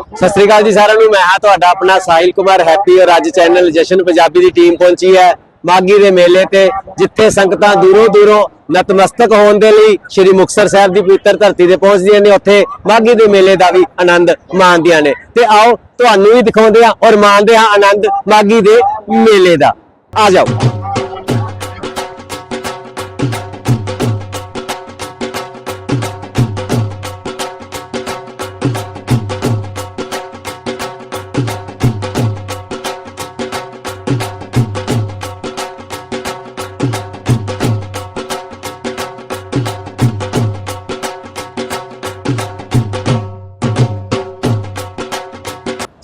ਸਤਿ ਸ੍ਰੀ ਅਕਾਲ ਜੀ ਸਾਰਿਆਂ ਨੂੰ, ਮੈਂ ਹਾਂ ਤੁਹਾਡਾ ਆਪਣਾ ਸਾਹਿਲ ਕੁਮਾਰ, ਹੈਪੀ ਔਰ ਅੱਜ ਚੈਨਲ ਜਸ਼ਨ ਪੰਜਾਬੀ ਦੀ ਟੀਮ ਪਹੁੰਚੀ ਹੈ ਮਾਗੀ ਦੇ ਮੇਲੇ ਤੇ, ਜਿੱਥੇ ਸੰਗਤਾਂ ਦੂਰੋਂ ਦੂਰੋਂ ਨਤਮਸਤਕ ਹੋਣ ਦੇ ਲਈ ਸ੍ਰੀ ਮੁਕਤਸਰ ਸਾਹਿਬ ਦੀ ਪਵਿੱਤਰ ਧਰਤੀ ਤੇ ਪਹੁੰਚਦੀਆਂ ਨੇ, ਉੱਥੇ ਮਾਗੀ ਦੇ ਮੇਲੇ ਦਾ ਵੀ ਆਨੰਦ ਮਾਣਦੀਆਂ ਨੇ। ਤੇ ਆਓ, ਤੁਹਾਨੂੰ ਵੀ ਦਿਖਾਉਂਦੇ ਆ ਔਰ ਮਾਣਦੇ ਆ ਆਨੰਦ ਮਾਗੀ ਦੇ ਮੇਲੇ ਦਾ। ਆ ਜਾਓ।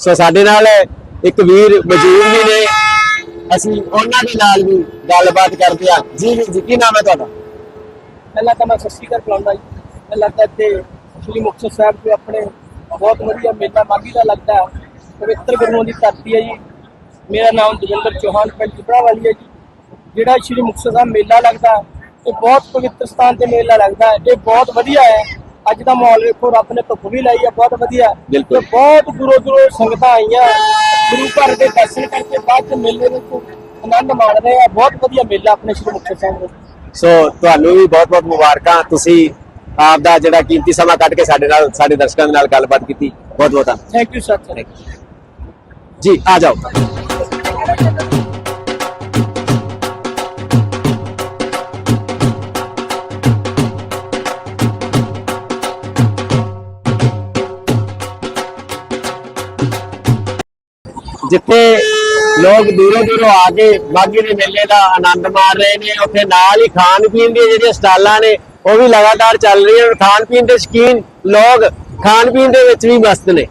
ਸੋ ਸਾਡੇ ਨਾਲ ਇੱਕ ਵੀਰ ਮੌਜੂਦ ਵੀ ਨੇ। ਅਸੀਂ ਉਹਨਾਂ ਦੇ ਨਾਲ ਵੀ ਗੱਲਬਾਤ ਕਰਦੇ ਆ ਜੀ ਜੀ, ਕੀ ਨਾਮ ਹੈ ਤੁਹਾਡਾ? ਪਹਿਲਾਂ ਤਾਂ ਮੈਂ ਸਤਿ ਸ਼੍ਰੀ ਅਕਾਲ ਜੀ। ਪਹਿਲਾਂ ਤਾਂ ਇੱਥੇ ਸ਼੍ਰੀ ਮੁਕਤਸਰ ਸਾਹਿਬ ਦੇ ਆਪਣੇ ਬਹੁਤ ਵਧੀਆ ਮੇਲਾ ਮਾਗੀ ਦਾ ਲੱਗਦਾ ਪਵਿੱਤਰ ਗੁਰੂਆਂ ਦੀ ਧਰਤੀ ਹੈ ਜੀ। ਮੇਰਾ ਨਾਮ ਦਵਿੰਦਰ ਚੌਹਾਨ ਪਿੰਡ ਜੁਬੜਾ ਵਾਲੀ ਹੈ ਜੀ। ਜਿਹੜਾ ਸ਼੍ਰੀ ਮੁਕਤਸਰ ਸਾਹਿਬ ਮੇਲਾ ਲੱਗਦਾ ਇਹ ਬਹੁਤ ਪਵਿੱਤਰ ਸਥਾਨ ਤੇ ਮੇਲਾ ਲੱਗਦਾ ਇਹ ਬਹੁਤ ਵਧੀਆ ਹੈ। ਅੱਜ ਦਾ ਮਾਹੌਲ ਵੇਖੋ ਰੱਬ ਨੇ ਧੁੱਪ ਵੀ ਲਾਈ ਹੈ ਬਹੁਤ ਵਧੀਆ। ਬਿਲਕੁਲ। ਤੇ ਬਹੁਤ ਦੂਰੋਂ ਦੂਰੋਂ ਸੰਗਤਾਂ ਆਈਆਂ। ਗੁਰੂ ਘਰ ਦੇ ਦਰਸ਼ਨ ਕਰਕੇ ਬਾਅਦ ਚ ਮੇਲੇ ਵਿੱਚ ਆਨੰਦ ਮਾਣ ਰਹੇ ਆ। ਬਹੁਤ ਵਧੀਆ ਮੇਲਾ ਆਪਣੇ ਸ਼੍ਰੀ ਮੁਕਤਸਰ ਸਾਹਿਬ ਦਾ। ਸੋ ਤੁਹਾਨੂੰ ਵੀ ਬਹੁਤ ਬਹੁਤ ਮੁਬਾਰਕਾਂ। ਤੁਸੀਂ ਆਪ ਦਾ ਜਿਹੜਾ ਕੀਮਤੀ ਸਮਾਂ ਕੱਢ ਕੇ ਸਾਡੇ ਨਾਲ ਸਾਡੇ ਦਰਸ਼ਕਾਂ ਦੇ ਨਾਲ ਗੱਲਬਾਤ ਕੀਤੀ। ਬਹੁਤ ਬਹੁਤ ਧੰਨਵਾਦ। ਥੈਂਕ ਯੂ ਸਰ ਜੀ ਆ ਜਾਓ। ਲੋਕ ਦੂਰੋਂ ਦੂਰੋਂ ਆ ਕੇ ਮਾਘੀ ਦੇ ਮੇਲੇ ਦਾ ਆਨੰਦ ਮਾਣ ਰਹੇ ਨੇ, ਉੱਥੇ ਨਾਲ ਹੀ ਖਾਣ ਪੀਣ ਦੀਆਂ ਜਿਹੜੀਆਂ ਸਟਾਲਾਂ ਨੇ, ਉਹ ਵੀ ਲਗਾਤਾਰ ਚੱਲ ਰਹੀਆਂ ਨੇ। ਖਾਣ ਪੀਣ ਦੇ ਸ਼ੌਕੀਨ ਲੋਕ ਖਾਣ ਪੀਣ ਦੇ ਵਿੱਚ ਵੀ ਮਸਤ ਨੇ।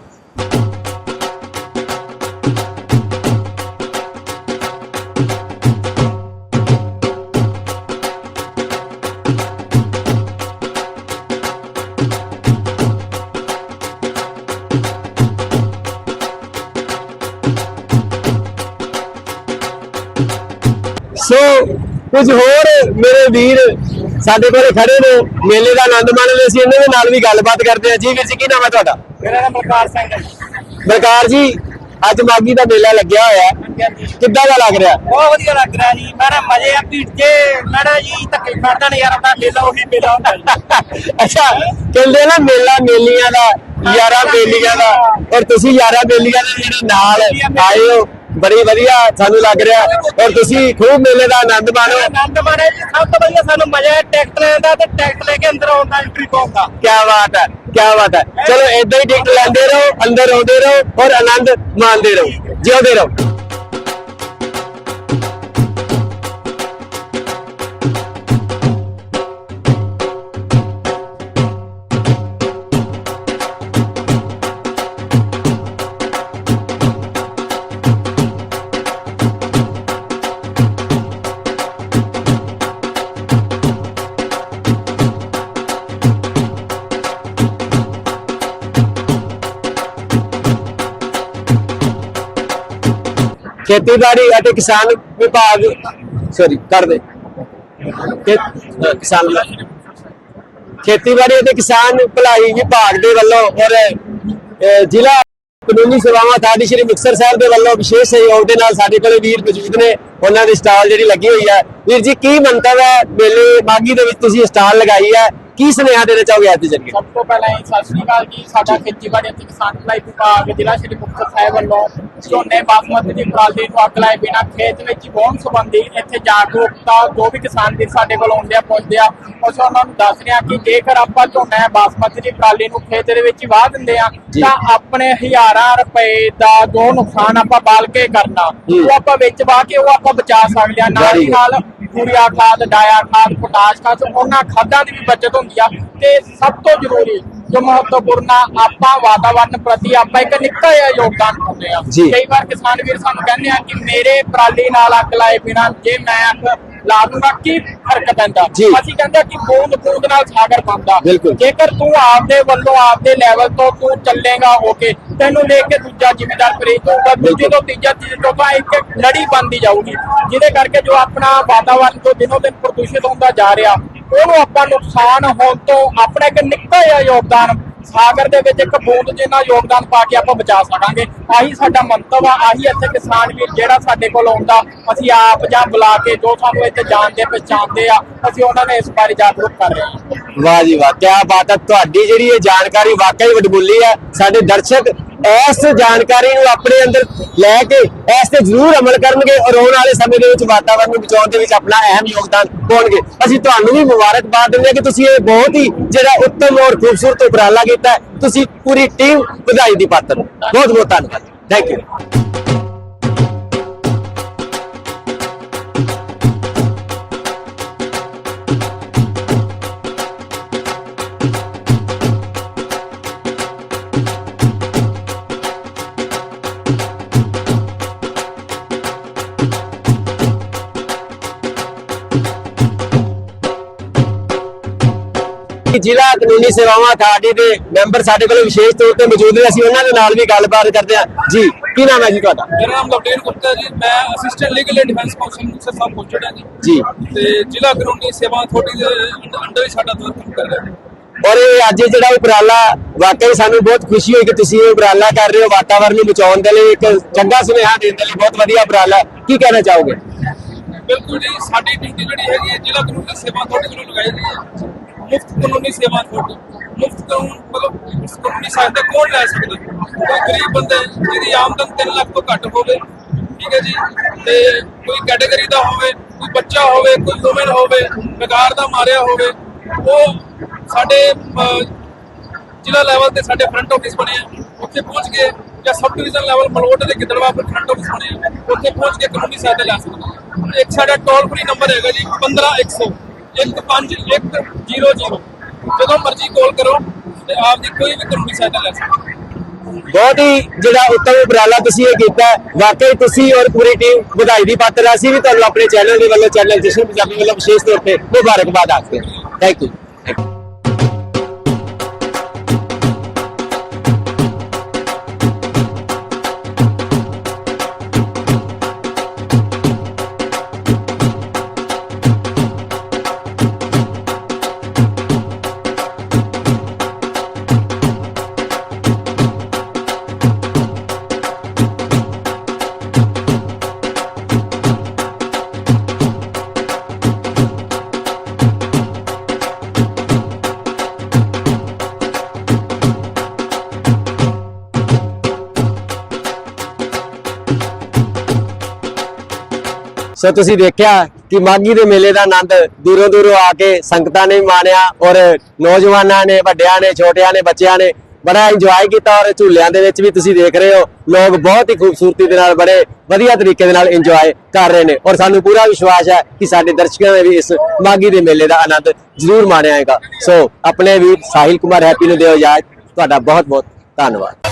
ਸੋ ਕੁਝ ਹੋਰ ਮੇਰੇ ਵੀਰ ਸਾਡੇ ਕੋਲੇ ਖੜੇ ਨੇ ਮੇਲੇ ਦਾ ਆਨੰਦ ਮਾਣ ਰਹੇ ਸੀ ਇਹਨਾਂ ਦੇ ਨਾਲ ਵੀ ਗੱਲਬਾਤ ਕਰਦੇ ਆ। ਜੀ ਵੀਰ ਜੀ ਕੀ ਨਾਮ ਹੈ ਤੁਹਾਡਾ? ਮੇਰਾ ਨਾਮ ਬਲਕਾਰ ਸਿੰਘ ਹੈ। ਬਲਕਾਰ ਜੀ ਅੱਜ ਮਾਗੀ ਦਾ ਮੇਲਾ ਲੱਗਿਆ ਹੋਇਆ ਕਿੱਦਾਂ ਦਾ ਲੱਗ ਰਿਹਾ? ਬਹੁਤ ਵਧੀਆ ਲੱਗ ਰਿਹਾ ਜੀ। ਮੈਂ ਮਜ਼ੇ ਆ ਭੀੜ ਕੇ ਮੈਂ ਨਾ ਜੀ ਧੱਕੇ ਖਾਦਾ ਨਹੀਂ ਯਾਰ ਆਪਣਾ ਮੇਲਾ ਉਹੀ ਮੇਲਾ ਹੁੰਦਾ ਅੱਛਾ ਕਹਿੰਦੇ ਨਾ ਮੇਲਾ ਮੇਲੀਆਂ ਦਾ ਯਾਰਾ ਮੇਲੀਆਂ ਦਾ ਔਰ ਤੁਸੀਂ ਯਾਰਾ ਮੇਲੀਆਂ ਦੇ ਜਿਹੜੇ ਨਾਲ ਆਏ ਹੋ। ਬੜੀ ਵਧੀਆ ਸਾਨੂੰ ਲੱਗ ਰਿਹਾ। ਔਰ ਤੁਸੀਂ ਖੂਬ ਮੇਲੇ ਦਾ ਆਨੰਦ ਮਾਣੋ। ਆਨੰਦ ਮਾਣੇ ਜੀ ਸਭ ਤੋਂ ਵਧੀਆ ਸਾਨੂੰ ਮਜ਼ਾ ਹੈ ਟਿਕਟ ਲੈਣ ਦਾ ਤੇ ਟਿਕਟ ਲੈ ਕੇ ਅੰਦਰ ਆਉਣ ਦਾ ਐਂਟਰੀ ਪਾਉਣ ਦਾ। ਕਿਆ ਬਾਤ ਹੈ ਕਿਆ ਬਾਤ ਹੈ। ਚਲੋ ਏਦਾਂ ਹੀ ਟਿਕਟ ਲੈਂਦੇ ਰਹੋ ਅੰਦਰ ਆਉਂਦੇ ਰਹੋ ਔਰ ਆਨੰਦ ਮਾਣਦੇ ਰਹੋ। ਜਿਉਂਦੇ ਰਹੋ। ਖੇਤੀਬਾੜੀ ਅਤੇ ਕਿਸਾਨ ਵਿਭਾਗ ਸੌਰੀ ਕਰ ਦੇ। ਕਿਸਾਨ ਖੇਤੀਬਾੜੀ ਅਤੇ ਕਿਸਾਨ ਭਲਾਈ ਵਿਭਾਗ ਦੇ ਵੱਲੋਂ ਔਰ ਜ਼ਿਲ੍ਹਾ ਕਾਨੂੰਨੀ ਸੇਵਾਵਾਂ ਥਾੜੀ ਸ਼੍ਰੀ ਮੁਕਤਸਰ ਸਾਹਿਬ ਦੇ ਵੱਲੋਂ ਵਿਸ਼ੇਸ਼ ਸਹਿਯੋਗ ਦੇ ਨਾਲ ਸਾਡੇ ਕੋਲੇ ਵੀਰ ਮੌਜੂਦ ਨੇ। ਉਹਨਾਂ ਦੀ ਸਟਾਲ ਜਿਹੜੀ ਲੱਗੀ ਹੋਈ ਹੈ। ਵੀਰ ਜੀ, ਕੀ ਮੰਤਵ ਹੈ? ਮੇਲੇ ਮਾਗੀ ਦੇ ਵਿੱਚ ਤੁਸੀਂ ਸਟਾਲ ਲਗਾਈ ਹੈ। ਕੀ ਸੁਨੇਹਾ ਦੇਣਾ ਚਾਹੋਗੇ ਅੱਜ ਦੇ ਸਭ ਤੋਂ ਪਹਿਲਾਂ ਹੀ ਸਤਿ ਸ੍ਰੀ ਅਕਾਲ ਜੀ ਸਾਡਾ ਖੇਤੀਬਾੜੀ ਅਤੇ ਕਿਸਾਨ ਭਲਾਈ ਵਿਭਾਗ ਜ਼ਿਲ੍ਹਾ ਸ਼੍ਰੀ ਮੁਕਤਸਰ ਸਾਹਿਬ ਵੱਲੋਂ ਝੋਨੇ ਬਾਸਮਤੀ ਦੀ ਪਰਾਲੀ ਨੂੰ ਅੱਗ ਲਾਏ ਬਿਨਾਂ ਖੇਤ ਵਿੱਚ ਵਾਹੁਣ ਸੰਬੰਧੀ ਇੱਥੇ ਜਾਗਰੂਕਤਾ ਜੋ ਵੀ ਕਿਸਾਨ ਵੀਰ ਸਾਡੇ ਕੋਲ ਆਉਂਦੇ ਆ ਪਹੁੰਚਦੇ ਆ ਉਸ ਉਹਨਾਂ ਨੂੰ ਦੱਸ ਰਿਹਾ ਕਿ ਜੇਕਰ ਆਪਾਂ ਝੋਨਾ ਬਾਸਮਤੀ ਦੀ ਪਰਾਲੀ ਨੂੰ ਖੇਤ ਦੇ ਵਿੱਚ ਵਾਹ ਦਿੰਦੇ ਆ। ਤਾਂ ਆਪਣੇ ਹਜ਼ਾਰਾਂ ਰੁਪਏ ਦਾ ਜੋ ਨੁਕਸਾਨ ਆਪਾਂ ਬਾਲ ਕੇ ਕਰਨਾ। ਉਹ ਆਪਾਂ ਵਿੱਚ ਵਾਹ ਕੇ ਉਹ ਆਪਾਂ ਬਚਾ ਸਕਦੇ ਆ ਨਾਲ ਹੀ. ਨਾਲ ਯੂਰੀਆ ਖਾਦ ਡਾਇਆ ਖਾਦ ਪੋਟਾਸ਼ ਖਾਦ ਉਹਨਾਂ ਖਾਦਾਂ ਦੀ ਵੀ ਬਚਤ ਹੁੰਦੀ ਆ ਤੇ ਸਭ ਤੋਂ ਜ਼ਰੂਰੀ ਜੋ ਮਹੱਤਵਪੂਰਨ ਆ ਆਪਾਂ ਵਾਤਾਵਰਨ ਪ੍ਰਤੀ ਆਪਾਂ ਇੱਕ ਨਿੱਕਾ ਜਿਹਾ ਯੋਗਦਾਨ ਪਾਉਂਦੇ ਆ। ਕਈ ਵਾਰ ਕਿਸਾਨ ਵੀਰ ਸਾਨੂੰ ਕਹਿੰਦੇ ਆ ਕਿ ਮੇਰੇ ਪਰਾਲੀ ਨਾਲ ਅੱਗ ਲਾਏ ਬਿਨਾਂ ਜੇ ਮੈਂ ਅੱਗ ਲਾ ਦੂੰਗਾ ਕੀ ਫ਼ਰਕ ਪੈਂਦਾ ਜੀ। ਅਸੀਂ ਕਹਿੰਦੇ ਆ ਕਿ ਬੂੰਦ ਬੂੰਦ ਨਾਲ ਸਾਗਰ ਬਣਦਾ ਬਿਲਕੁਲ। ਜੇਕਰ ਤੂੰ ਆਪਦੇ ਵੱਲੋਂ ਆਪਦੇ ਲੈਵਲ ਤੋਂ ਤੂੰ ਚੱਲੇਗਾ ਓਕੇ ਤੈਨੂੰ ਦੇਖ ਕੇ ਦੂਜਾ ਜ਼ਿਮੀਦਾਰ ਪ੍ਰੇਰਿਤ ਹੋਊਗਾ ਦੂਜੇ ਤੋਂ ਤੀਜਾ ਤੀਜੇ ਤੋਂ ਤਾਂ ਇੱਕ ਲੜੀ ਬਣਦੀ ਜਾਊਗੀ ਜਿਹਦੇ ਕਰਕੇ ਜੋ ਆਪਣਾ ਵਾਤਾਵਰਨ ਜੋ ਦਿਨੋਂ ਦਿਨ ਪ੍ਰਦੂਸ਼ਿਤ ਹੁੰਦਾ ਜਾ ਰਿਹਾ ਉਹਨੂੰ ਆਪਾਂ ਨੁਕਸਾਨ ਹੋਣ ਤੋਂ ਆਪਣਾ ਇੱਕ ਨਿੱਕਾ ਜਿਹਾ ਯੋਗਦਾਨ ਸਾਗਰ ਦੇ ਵਿੱਚ ਇੱਕ ਬੂੰਦ ਜਿੰਨਾ ਯੋਗਦਾਨ ਪਾ ਕੇ ਆਪਾਂ ਬਚਾ ਸਕਾਂਗੇ। ਆਹੀ ਸਾਡਾ ਮੰਤਵ ਆ, ਆਹੀ ਇੱਥੇ ਕਿਸਾਨ ਵੀਰ ਜਿਹੜਾ ਸਾਡੇ ਕੋਲ ਆਉਂਦਾ, ਅਸੀਂ ਆਪ ਜਾਂ ਬੁਲਾ ਕੇ ਜੋ ਸਾਨੂੰ ਇੱਥੇ ਜਾਣਦੇ, ਪਛਾਣਦੇ ਆ, ਅਸੀਂ ਉਹਨਾਂ ਨੇ ਇਸ ਬਾਰੇ ਜਾਗਰੂਕ ਕਰ ਰਹੇ ਹਾਂ। ਵਾਹ ਜੀ ਵਾਹ ਕੀ ਬਾਤ ਹੈ ਤੁਹਾਡੀ ਜਿਹੜੀ ਇਹ ਜਾਣਕਾਰੀ ਵਾਕਈ ਵਡਮੁੱਲੀ ਹੈ ਸਾਡੇ ਦਰਸ਼ਕ ਇਸ ਜਾਣਕਾਰੀ ਨੂੰ ਆਪਣੇ ਅੰਦਰ ਲੈ ਕੇ ਇਸ ਤੇ ਜ਼ਰੂਰ ਅਮਲ ਕਰਨਗੇ ਔਰ ਆਉਣ ਵਾਲੇ ਸਮੇਂ ਦੇ ਵਿੱਚ ਵਾਤਾਵਰਣ ਨੂੰ ਬਚਾਉਣ ਦੇ ਵਿੱਚ ਆਪਣਾ ਅਹਿਮ ਯੋਗਦਾਨ ਪਾਉਣਗੇ। ਅਸੀਂ ਤੁਹਾਨੂੰ ਵੀ ਮੁਬਾਰਕਬਾਦ ਦਿੰਦੇ ਹਾਂ ਕਿ ਤੁਸੀਂ ਇਹ ਬਹੁਤ ਹੀ ਜਿਹੜਾ ਉੱਤਮ ਔਰ ਖੂਬਸੂਰਤ ਉਪਰਾਲਾ ਕੀਤਾ ਤੁਸੀਂ ਪੂਰੀ ਟੀਮ ਵਧਾਈ ਦੀ ਪਾਤਰ ਬਹੁਤ ਬਹੁਤ ਧੰਨਵਾਦ। ਥੈਂਕ ਯੂ ਜ਼ਿਲ੍ਹਾ ਕਾਨੂੰਨੀ ਸੇਵਾਵਾਂ ਅਥਾਰਟੀ ਦੇ ਮੈਂਬਰ ਸਾਡੇ ਕੋਲ ਵਿਸ਼ੇਸ਼ ਤੌਰ ਤੇ ਮੌਜੂਦ ਨੇ ਅਸੀਂ ਉਹਨਾਂ ਦੇ ਨਾਲ ਵੀ ਗੱਲਬਾਤ ਕਰਦੇ ਹਾਂ। ਜੀ ਕੀ ਨਾਮ ਹੈ ਜੀ ਤੁਹਾਡਾ? ਮੇਰਾ ਨਾਮ ਲਵਲੀਨ ਗੁਪਤਾ ਜੀ ਮੈਂ assistant legal and defence counsel Muktsar Sahib ਪਹੁੰਚੜ ਜੀ। ਜੀ। ਤੇ ਜ਼ਿਲ੍ਹਾ ਕਾਨੂੰਨੀ ਸੇਵਾ ਅਥਾਰਟੀ ਦੇ ਅੰਡਰ ਹੀ ਸਾਡਾ ਦਫ਼ਤਰ ਕੰਮ ਕਰ ਰਿਹਾ ਹੈ ਔਰ ਇਹ ਅੱਜ ਜਿਹੜਾ ਉਪਰਾਲਾ ਵਾਕਈ ਸਾਨੂੰ ਬਹੁਤ ਖੁਸ਼ੀ ਹੋਈ ਕਿ ਤੁਸੀਂ ਇਹ ਉਪਰਾਲਾ ਕਰ ਰਹੇ ਹੋ ਵਾਤਾਵਰਣ ਨੂੰ ਬਚਾਉਣ ਦੇ ਲਈ ਇੱਕ ਚੰਗਾ ਸੁਨੇਹਾ ਦੇਣ ਦੇ ਲਈ ਬਹੁਤ ਵਧੀਆ ਉਪਰਾਲਾ। ਕੀ ਕਹਿਣਾ ਚਾਹੋਗੇ? ਬਿਲਕੁਲ ਜੀ ਸਾਡੀ ਡਿਊਟੀ ਜਿਹੜੀ ਹੈਗੀ ਹੈ ਜ਼ਿਲ੍ਹਾ ਕਾਨੂੰਨੀ ਸੇਵਾ ਅਥਾਰਟੀ ਵੱਲੋਂ ਲਗਾਈ ਗਈ ਹੈ। ਮੁਫਤ ਕਾਨੂੰਨੀ ਸੇਵਾ ਅਥਾਰਟੀ ਮੁਫਤ ਕਾਨੂੰਨ ਮਤਲਬ ਇਸ ਕਾਨੂੰਨੀ ਸਹਾਇਤਾ ਕੌਣ ਲੈ ਸਕਦਾ? ਕੋਈ ਗਰੀਬ ਬੰਦਾ ਹੈ, ਜਿਹਦੀ ਆਮਦਨ 3 ਲੱਖ ਤੋਂ ਘੱਟ ਹੋਵੇ ਠੀਕ ਹੈ ਜੀ? ਤੇ ਕੋਈ ਕੈਟਾਗਰੀ ਦਾ ਹੋਵੇ ਕੋਈ ਬੱਚਾ ਹੋਵੇ ਕੋਈ ਵੂਮਨ ਹੋਵੇ ਬੇਕਾਰ ਦਾ ਮਾਰਿਆ ਹੋਵੇ ਉਹ ਸਾਡੇ ਜ਼ਿਲ੍ਹਾ ਲੈਵਲ ਤੇ ਸਾਡੇ ਫਰੰਟ ਆਫਿਸ ਬਣੇ ਆ ਉੱਥੇ ਪਹੁੰਚ ਕੇ ਜਾਂ ਸਬ ਡਿਵੀਜ਼ਨ ਲੈਵਲ ਮਲੋਟ ਦੇ ਗਿੱਦੜਵਾ ਪਰ ਫਰੰਟ ਆਫਿਸ ਬਣੇ ਆ ਉੱਥੇ ਪਹੁੰਚ ਕੇ ਕਾਨੂੰਨੀ ਸਹਾਇਤਾ ਲੈ ਸਕਦੇ। ਆ। ਇੱਕ ਸਾਡਾ ਟੋਲ ਫ੍ਰੀ ਨੰਬਰ ਹੈਗਾ ਜੀ 15100 15100 ਜਦੋਂ ਮਰਜ਼ੀ ਕਾਲ ਕਰੋ ਤੇ ਆਪ ਦੀ ਕੋਈ ਵੀ ਕਾਨੂੰਨੀ ਸਹਾਇਤਾ ਲੈ ਸਕਦੇ ਬਹੁਤ ਹੀ ਜਿਹੜਾ ਉੱਤਮ ਉਪਰਾਲਾ ਤੁਸੀਂ ਇਹ ਕੀਤਾ ਵਾਕਈ ਤੁਸੀਂ ਔਰ ਪੂਰੀ ਟੀਮ ਵਧਾਈ ਦੀ ਪਾਤਰ ਹੈ। ਅਸੀਂ ਵੀ ਤੁਹਾਨੂੰ ਆਪਣੇ ਚੈਨਲ ਦੇ ਵੱਲੋਂ, ਚੈਨਲ ਜਸ਼ਨ ਪੰਜਾਬੀ ਵੱਲੋਂ ਵਿਸ਼ੇਸ਼ ਤੌਰ ਤੇ ਮੁਬਾਰਕਬਾਦ ਆਖਦੇ ਹਾਂ। ਥੈਂਕ ਯੂ ਸੋ ਤੁਸੀਂ ਦੇਖਿਆ ਕਿ ਮਾਗੀ ਦੇ ਮੇਲੇ ਦਾ ਆਨੰਦ ਦੂਰੋਂ ਦੂਰੋਂ ਆ ਕੇ ਸੰਗਤਾਂ ਨੇ ਵੀ ਮਾਣਿਆ ਔਰ ਨੌਜਵਾਨਾਂ ਨੇ, ਵੱਡਿਆਂ ਨੇ, ਛੋਟਿਆਂ ਨੇ, ਬੱਚਿਆਂ ਨੇ ਬੜਾ ਇੰਜੋਏ ਕੀਤਾ ਔਰ ਝੂਲਿਆਂ ਦੇ ਵਿੱਚ ਵੀ ਤੁਸੀਂ ਦੇਖ ਰਹੇ ਹੋ, ਲੋਕ ਬਹੁਤ ਹੀ ਖੂਬਸੂਰਤੀ ਦੇ ਨਾਲ ਬੜੇ ਵਧੀਆ ਤਰੀਕੇ ਦੇ ਨਾਲ ਇੰਜੋਏ ਕਰ ਰਹੇ ਨੇ ਔਰ ਸਾਨੂੰ ਪੂਰਾ ਵਿਸ਼ਵਾਸ ਹੈ ਕਿ ਸਾਡੇ ਦਰਸ਼ਕਾਂ ਨੇ ਵੀ ਇਸ ਮਾਗੀ ਦੇ ਮੇਲੇ ਦਾ ਆਨੰਦ ਜ਼ਰੂਰ ਮਾਣਿਆ ਹੈਗਾ। ਸੋ ਆਪਣੇ ਵੀਰ ਸਾਹਿਲ ਕੁਮਾਰ ਹੈਪੀ ਨੂੰ ਦਿਓ ਇਜਾਜ਼ਤ, ਤੁਹਾਡਾ ਬਹੁਤ ਬਹੁਤ ਧੰਨਵਾਦ।